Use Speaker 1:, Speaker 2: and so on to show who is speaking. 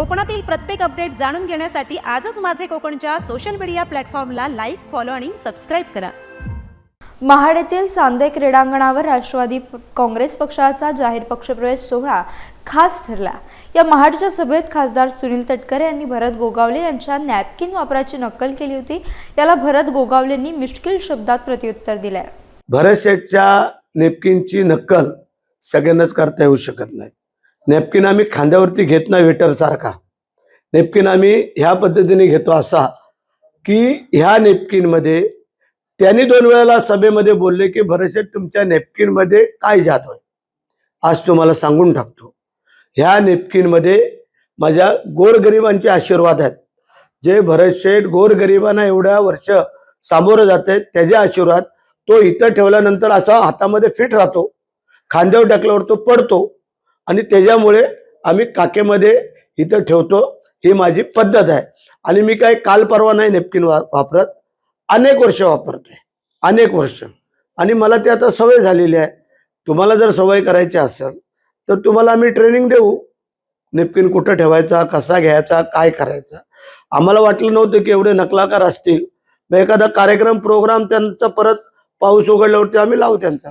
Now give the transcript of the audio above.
Speaker 1: कोकणातील प्रत्येक अपडेट जाणून घेण्यासाठी आजच माझे कोकणच्या सोशल मीडिया प्लॅटफॉर्मला लाईक फॉलो आणि सबस्क्राईब करा.
Speaker 2: महाड येथील सांदे क्रीडांगणावर राष्ट्रवादी काँग्रेस पक्षाचा जाहीर पक्षप्रवेश सोहळा खास ठरला. या महाडच्या सभेत खासदार सुनील तटकरे यांनी भरत गोगावले यांच्या नॅपकिन वापराची नक्कल केली होती. याला भरत गोगावलेंनी मिष्किल शब्दात प्रत्युत्तर दिलंय.
Speaker 3: भरत शेठच्या नेपकिनची नक्कल सगळ्यांनाच करता येऊ शकत नाही. नेपकिन आम्ही खांद्यावरती घेत नाही वेटरसारखा. नेपकिन आम्ही ह्या पद्धतीने घेतो असा की ह्या नेपकिनमध्ये त्यांनी दोन वेळेला सभेमध्ये बोलले की बरेचसे तुमच्या नेपकिनमध्ये काय जात आहे आज तुम्हाला सांगून टाकतो. ह्या नेपकिनमध्ये माझ्या गोरगरिबांचे आशीर्वाद आहेत. जे भरत शेठ गोरगरिबांना एवढ्या वर्ष सामोरं जात आहेत त्याचे आशीर्वाद तो इथं ठेवल्यानंतर असा हातामध्ये फिट राहतो. खांद्यावर टाकल्यावर तो पडतो. आणि त्याच्यामुळे आम्ही काकेमध्ये इथं ठेवतो. ही माझी पद्धत आहे. आणि मी काय काल परवा नाही नेपकिन वा वापरत. अनेक वर्ष वापरतोय. अनेक वर्ष. आणि मला ते आता सवय झालेली आहे. तुम्हाला जर सवय करायची असेल तर तुम्हाला आम्ही ट्रेनिंग देऊ. नेपकिन कुठं ठेवायचा कसा घ्यायचा काय करायचा? आम्हाला वाटलं नव्हतं की एवढे नकलाकार असतील. मग एखादा कार्यक्रम प्रोग्राम त्यांचा परत पाऊस उघडल्यावरती आम्ही लावू त्यांचा.